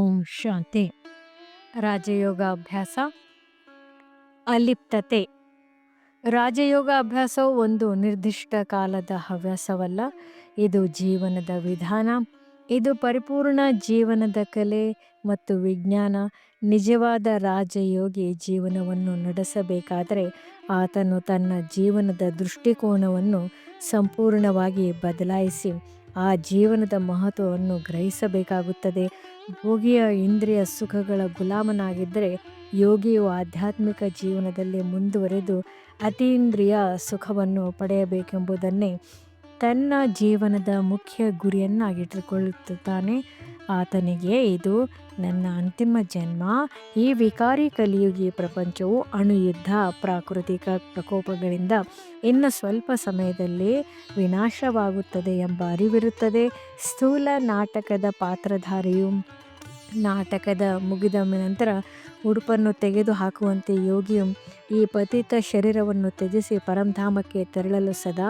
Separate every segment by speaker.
Speaker 1: ಓಂ ಶಾಂತಿ. ರಾಜಯೋಗ ಅಭ್ಯಾಸ ಅಲಿಪ್ತತೆ. ರಾಜಯೋಗ ಅಭ್ಯಾಸವು ಒಂದು ನಿರ್ದಿಷ್ಟ ಕಾಲದ ಹವ್ಯಾಸವಲ್ಲ. ಇದು ಜೀವನದ ವಿಧಾನ. ಇದು ಪರಿಪೂರ್ಣ ಜೀವನದ ಕಲೆ ಮತ್ತು ವಿಜ್ಞಾನ. ನಿಜವಾದ ರಾಜಯೋಗಿ ಜೀವನವನ್ನು ನಡೆಸಬೇಕಾದರೆ ಆತನು ತನ್ನ ಜೀವನದ ದೃಷ್ಟಿಕೋನವನ್ನು ಸಂಪೂರ್ಣವಾಗಿ ಬದಲಾಯಿಸಿ ಆ ಜೀವನದ ಮಹತ್ವವನ್ನು ಗ್ರಹಿಸಬೇಕಾಗುತ್ತದೆ. ಭೋಗಿಯ ಇಂದ್ರಿಯ ಸುಖಗಳ ಗುಲಾಮನಾಗಿದ್ದರೆ ಯೋಗಿಯು ಆಧ್ಯಾತ್ಮಿಕ ಜೀವನದಲ್ಲಿ ಮುಂದುವರೆದು ಅತೀಂದ್ರಿಯ ಸುಖವನ್ನು ಪಡೆಯಬೇಕೆಂಬುದನ್ನೇ ತನ್ನ ಜೀವನದ ಮುಖ್ಯ ಗುರಿಯನ್ನಾಗಿಟ್ಟುಕೊಳ್ಳುತ್ತಾನೆ. ಆತನಿಗೆ ಇದು ನನ್ನ ಅಂತಿಮ ಜನ್ಮ. ಈ ವಿಕಾರಿ ಕಲಿಯುಗಿ ಪ್ರಪಂಚವು ಅಣುಯುದ್ಧ, ಪ್ರಾಕೃತಿಕ ಪ್ರಕೋಪಗಳಿಂದ ಇನ್ನು ಸ್ವಲ್ಪ ಸಮಯದಲ್ಲಿ ವಿನಾಶವಾಗುತ್ತದೆ ಎಂಬ ಅರಿವಿರುತ್ತದೆ. ಸ್ಥೂಲ ನಾಟಕದ ಪಾತ್ರಧಾರಿಯು ನಾಟಕದ ಮುಗಿದ ನಂತರ ಉಡುಪನ್ನು ತೆಗೆದು ಹಾಕುವಂತೆ ಯೋಗಿಯು ಈ ಪತಿತ ಶರೀರವನ್ನು ತ್ಯಜಿಸಿ ಪರಂಧಾಮಕ್ಕೆ ತೆರಳಲು ಸದಾ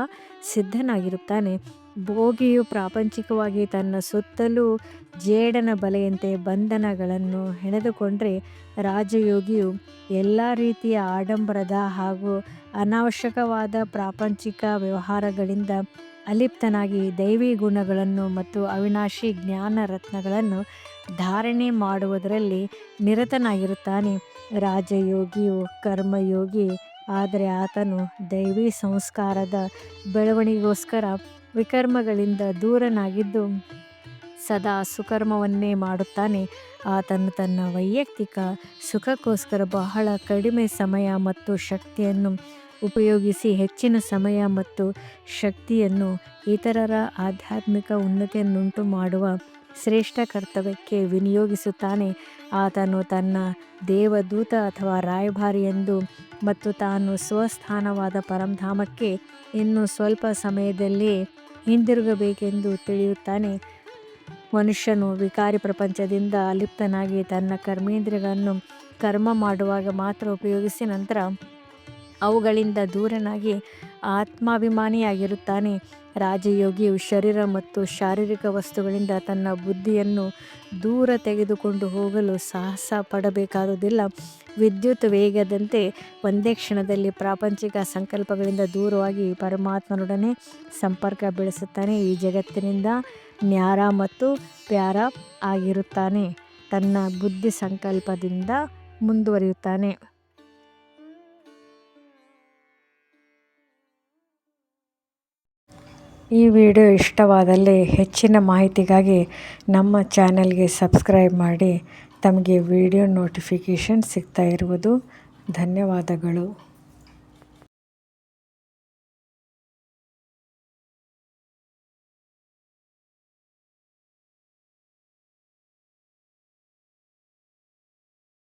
Speaker 1: ಸಿದ್ಧನಾಗಿರುತ್ತಾನೆ. ಭೋಗಿಯು ಪ್ರಾಪಂಚಿಕವಾಗಿ ತನ್ನ ಸುತ್ತಲೂ ಜೇಡನ ಬಲೆಯಂತೆ ಬಂಧನಗಳನ್ನು ಹೆಣೆದುಕೊಂಡರೆ ರಾಜಯೋಗಿಯು ಎಲ್ಲ ರೀತಿಯ ಆಡಂಬರದ ಹಾಗೂ ಅನಾವಶ್ಯಕವಾದ ಪ್ರಾಪಂಚಿಕ ವ್ಯವಹಾರಗಳಿಂದ ಅಲಿಪ್ತನಾಗಿ ದೈವಿ ಗುಣಗಳನ್ನು ಮತ್ತು ಅವಿನಾಶಿ ಜ್ಞಾನ ರತ್ನಗಳನ್ನು ಧಾರಣೆ ಮಾಡುವುದರಲ್ಲಿ ನಿರತನಾಗಿರುತ್ತಾನೆ. ರಾಜಯೋಗಿಯು ಕರ್ಮಯೋಗಿ, ಆದರೆ ಆತನು ದೈವಿ ಸಂಸ್ಕಾರದ ಬೆಳವಣಿಗೆಗೋಸ್ಕರ ವಿಕರ್ಮಗಳಿಂದ ದೂರನಾಗಿದ್ದು ಸದಾ ಸುಕರ್ಮವನ್ನೇ ಮಾಡುತ್ತಾನೆ. ಆತನು ತನ್ನ ವೈಯಕ್ತಿಕ ಸುಖಕ್ಕೋಸ್ಕರ ಬಹಳ ಕಡಿಮೆ ಸಮಯ ಮತ್ತು ಶಕ್ತಿಯನ್ನು ಉಪಯೋಗಿಸಿ ಹೆಚ್ಚಿನ ಸಮಯ ಮತ್ತು ಶಕ್ತಿಯನ್ನು ಇತರರ ಆಧ್ಯಾತ್ಮಿಕ ಉನ್ನತಿಯನ್ನುಂಟು ಮಾಡುವ ಶ್ರೇಷ್ಠ ಕರ್ತವ್ಯಕ್ಕೆ ವಿನಿಯೋಗಿಸುತ್ತಾನೆ. ಆತನು ತನ್ನ ದೇವದೂತ ಅಥವಾ ರಾಯಭಾರಿ ಎಂದು ಮತ್ತು ತಾನು ಸ್ವಸ್ಥಾನವಾದ ಪರಂಧಾಮಕ್ಕೆ ಇನ್ನು ಸ್ವಲ್ಪ ಸಮಯದಲ್ಲಿ ಹಿಂದಿರುಗಬೇಕೆಂದು ತಿಳಿಯುತ್ತಾನೆ. ಮನುಷ್ಯನು ವಿಕಾರಿ ಪ್ರಪಂಚದಿಂದ ಅಲಿಪ್ತನಾಗಿ ತನ್ನ ಕರ್ಮೇಂದ್ರಿಯಗಳನ್ನು ಕರ್ಮ ಮಾಡುವಾಗ ಮಾತ್ರ ಉಪಯೋಗಿಸಿ ನಂತರ ಅವುಗಳಿಂದ ದೂರನಾಗಿ ಆತ್ಮಾಭಿಮಾನಿಯಾಗಿರುತ್ತಾನೆ. ರಾಜಯೋಗಿಯು ಶರೀರ ಮತ್ತು ಶಾರೀರಿಕ ವಸ್ತುಗಳಿಂದ ತನ್ನ ಬುದ್ಧಿಯನ್ನು ದೂರ ತೆಗೆದುಕೊಂಡು ಹೋಗಲು ಸಾಹಸ ಪಡಬೇಕಾದುದಿಲ್ಲ. ವಿದ್ಯುತ್ ವೇಗದಂತೆ ಒಂದೇ ಕ್ಷಣದಲ್ಲಿ ಪ್ರಾಪಂಚಿಕ ಸಂಕಲ್ಪಗಳಿಂದ ದೂರವಾಗಿ ಪರಮಾತ್ಮನೊಡನೆ ಸಂಪರ್ಕ ಬೆಳೆಸುತ್ತಾನೆ. ಈ ಜಗತ್ತಿನಿಂದ ನ್ಯಾರ ಮತ್ತು ಪ್ಯಾರ ಆಗಿರುತ್ತಾನೆ. ತನ್ನ ಬುದ್ಧಿ ಸಂಕಲ್ಪದಿಂದ ಮುಂದುವರಿಯುತ್ತಾನೆ. ಈ ವಿಡಿಯೋ ಇಷ್ಟವಾದಲ್ಲಿ ಹೆಚ್ಚಿನ ಮಾಹಿತಿಗಾಗಿ ನಮ್ಮ ಚಾನೆಲ್ಗೆ ಸಬ್ಸ್ಕ್ರೈಬ್ ಮಾಡಿ, ತಮಗೆ ವಿಡಿಯೋ ನೋಟಿಫಿಕೇಷನ್ ಸಿಗ್ತಾ ಇರುವುದು. ಧನ್ಯವಾದಗಳು.